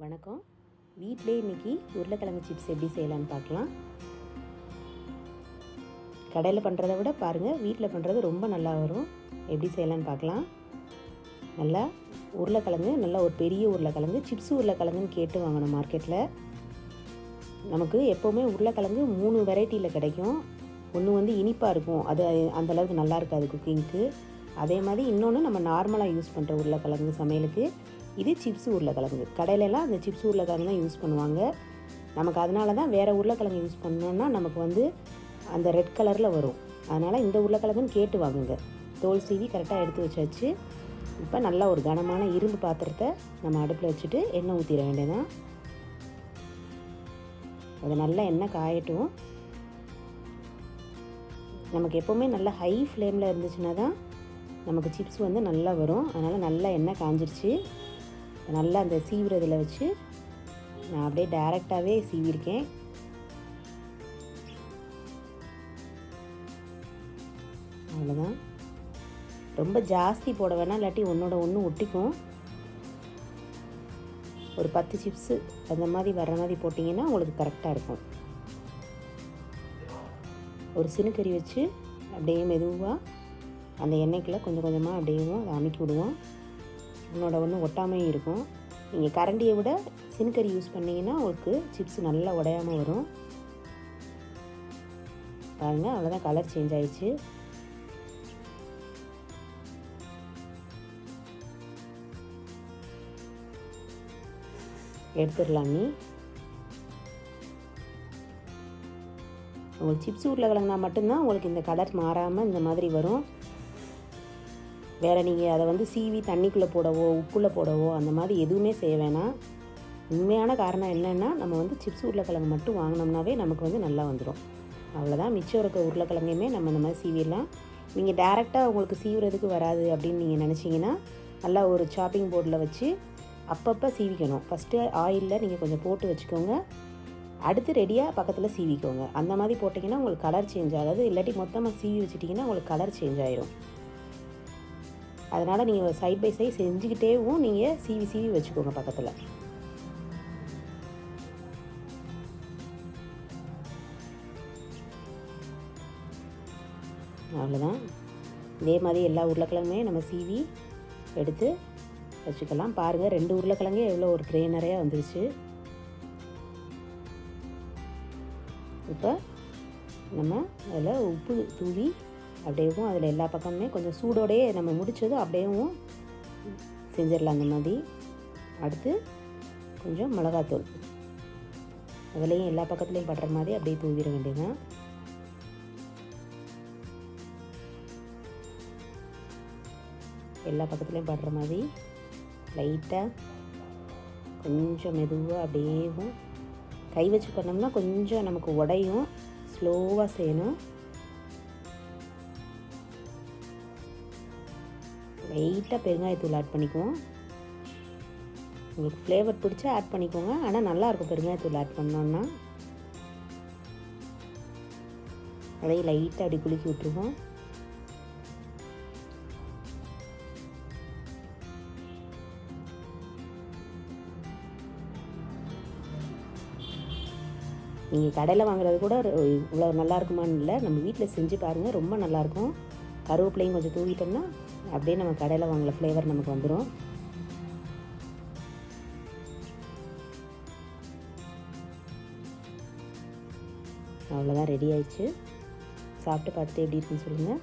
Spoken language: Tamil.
வணக்கம். வீட்டிலே இன்னைக்கு உருளைக்கிழங்கு சிப்ஸ் எப்படி செய்யலான்னு பார்க்கலாம். கடையில் பண்ணுறத விட பாருங்கள் வீட்டில் பண்ணுறது ரொம்ப நல்லா வரும். எப்படி செய்யலான்னு பார்க்கலாம். நல்லா உருளைக்கிழங்கு நல்லா ஒரு பெரிய உருளைக்கிழங்கு சிப்ஸ் உருளைக்கிழங்குன்னு கேட்டு வாங்கணும் மார்க்கெட்டில் நமக்கு எப்போவுமே உருளைக்கிழங்கு மூணு வெரைட்டியில் கிடைக்கும். ஒன்று வந்து இனிப்பாக இருக்கும். அது அந்தளவுக்கு நல்லா இருக்காது குக்கிங்க்கு அதே மாதிரி இன்னொன்று நம்ம நார்மலாக யூஸ் பண்ணுற உருளைக்கிழங்கு சமையலுக்கு. இது சிப்ஸ் உருளைக்கிழங்கு. கடையிலலாம் அந்த சிப்ஸ் உருளைக்கிழங்கு தான் யூஸ் பண்ணுவாங்க. நமக்கு அதனால தான் வேறு உருளைக்கிழங்கு யூஸ் பண்ணோன்னா நமக்கு வந்து அந்த ரெட் கலரில் வரும். அதனால் இந்த உருளைக்கிழங்குன்னு கேட்டு வாங்குங்க. தோல் சீவி கரெக்டாக எடுத்து வச்சாச்சு. இப்போ நல்லா ஒரு கனமான இரும்பு பாத்திரத்தை நம்ம அடுப்பில் வச்சுட்டு எண்ணெய் ஊற்றிட வேண்டியதான் அது நல்லா எண்ணெய் காயட்டும். நமக்கு எப்போவுமே நல்லா ஹை ஃப்ளேமில் இருந்துச்சுன்னா தான் நமக்கு சிப்ஸ் வந்து நல்லா வரும். அதனால் நல்லா எண்ணெய் காஞ்சிருச்சு. நல்லா அந்த சீவுறதில் வச்சு நான் அப்படியே டைரெக்டாகவே சீவிருக்கேன் அவ்வளோதான் ரொம்ப ஜாஸ்தி போட வேணாம் இல்லாட்டி ஒன்றோட ஒன்று ஒட்டிக்கும். ஒரு பத்து சிப்ஸு அந்த மாதிரி வர்ற மாதிரி போட்டிங்கன்னா உங்களுக்கு கரெக்டாக இருக்கும். ஒரு சினுக்கறி வச்சு அப்படியே மெதுவாக அந்த எண்ணெய்க்குள்ளே கொஞ்சம் கொஞ்சமாக அப்படியே அதை அமுக்கி விடுவோம். உன்னோட ஒன்று ஒட்டாமையும் இருக்கும். நீங்கள் கரண்டியை விட சினுக்கறி யூஸ் பண்ணிங்கன்னா உங்களுக்கு சிப்ஸ் நல்லா உடையாமல் வரும். பாருங்கள் அவ்வளோதான் கலர் சேஞ்ச் ஆயிடுச்சு. எடுத்துடலாம் நீ. உங்களுக்கு சிப்ஸ் உருளைக்கிழங்குனா மட்டும்தான் உங்களுக்கு இந்த கலர் மாறாமல் இந்த மாதிரி வரும். வேறு நீங்கள் அதை வந்து சீவி தண்ணிக்குள்ளே போடவோ உப்புள்ளே போடவோ அந்த மாதிரி எதுவுமே செய்ய வேணாம். உண்மையான காரணம் என்னென்னா நம்ம வந்து சிப்ஸ் உருளைக்கிழங்கு மட்டும் வாங்கினோம்னாவே நமக்கு வந்து நல்லா வந்துடும் அவ்வளோதான் மிச்சம் இருக்க உருளைக்கிழங்கையுமே நம்ம இந்த மாதிரி சீவிடலாம். நீங்கள் டேரெக்டாக உங்களுக்கு சீவுறதுக்கு வராது அப்படின்னு நீங்கள் நினச்சிங்கன்னா நல்லா ஒரு சாப்பிங் போர்டில் வச்சு அப்பப்போ சீவிக்கணும். ஃபஸ்ட்டு ஆயிலில் நீங்கள் கொஞ்சம் போட்டு வச்சுக்கோங்க. அடுத்து ரெடியாக பக்கத்தில் சீவிக்கோங்க. அந்த மாதிரி போட்டிங்கன்னா உங்களுக்கு கலர் சேஞ்ச் ஆகாது. இல்லாட்டி மொத்தமாக சீவி வச்சிட்டிங்கன்னா உங்களுக்கு கலர் சேஞ்ச் ஆயிரும். அதனால் நீங்கள் சைட் பை சைட் செஞ்சுக்கிட்டேவும் நீங்கள் சீவி சீவி வச்சுக்கோங்க பக்கத்தில். அவ்வளோதான் இதே மாதிரி எல்லா உருளைக்கிழங்குமே நம்ம சீவி எடுத்து வச்சுக்கலாம். பாருங்கள் ரெண்டு உருளைக்கிழங்கே எவ்வளோ ஒரு ட்ரே நிறையா வந்துருச்சு. இப்போ நம்ம அதில் உப்பு தூவி அப்படியேவும் அதில் எல்லா பக்கமுமே கொஞ்சம் சூடோடையே நம்ம முடித்ததும் அப்படியேவும் செஞ்சிடலாம் அந்த மாதிரி. அடுத்து கொஞ்சம் மிளகாத்தூள். அதுலேயும் எல்லா பக்கத்துலேயும் படுற மாதிரி அப்படியே தூவிட வேண்டியதுதான். எல்லா பக்கத்துலேயும் படுற மாதிரி லைட்டாக கொஞ்சம் மெதுவாக அப்படியேவும் கை வச்சு பண்ணோம்னா கொஞ்சம் நமக்கு உடையும். ஸ்லோவாக செய்யணும். லைட்டாக பெருங்காயத்தூள் ஆட் பண்ணிக்குவோம். உங்களுக்கு ஃப்ளேவர் பிடிச்சா ஆட் பண்ணிக்கோங்க. ஆனால் நல்லாயிருக்கும் பெருங்காயத்தூள் ஆட் பண்ணோன்னா அதையும் லைட்டாக அப்படி குலுக்கி விட்டுருவோம். நீங்கள் கடையில் வாங்குறது கூட இவ்வளோ நல்லா இருக்குமான்னு இல்லை. நம்ம வீட்டில் செஞ்சு பாருங்கள் ரொம்ப நல்லாயிருக்கும் கருவேப்பிலையும் கொஞ்சம் தூவிட்டோம்னா அப்படியே நம்ம கடையில் வாங்கல ஃப்ளேவர் நமக்கு வந்துடும் அவ்வளோதான் ரெடி ஆயிடுச்சு. சாப்பிட்டு பார்த்துட்டு எப்படி இருக்குன்னு சொல்லுங்கள்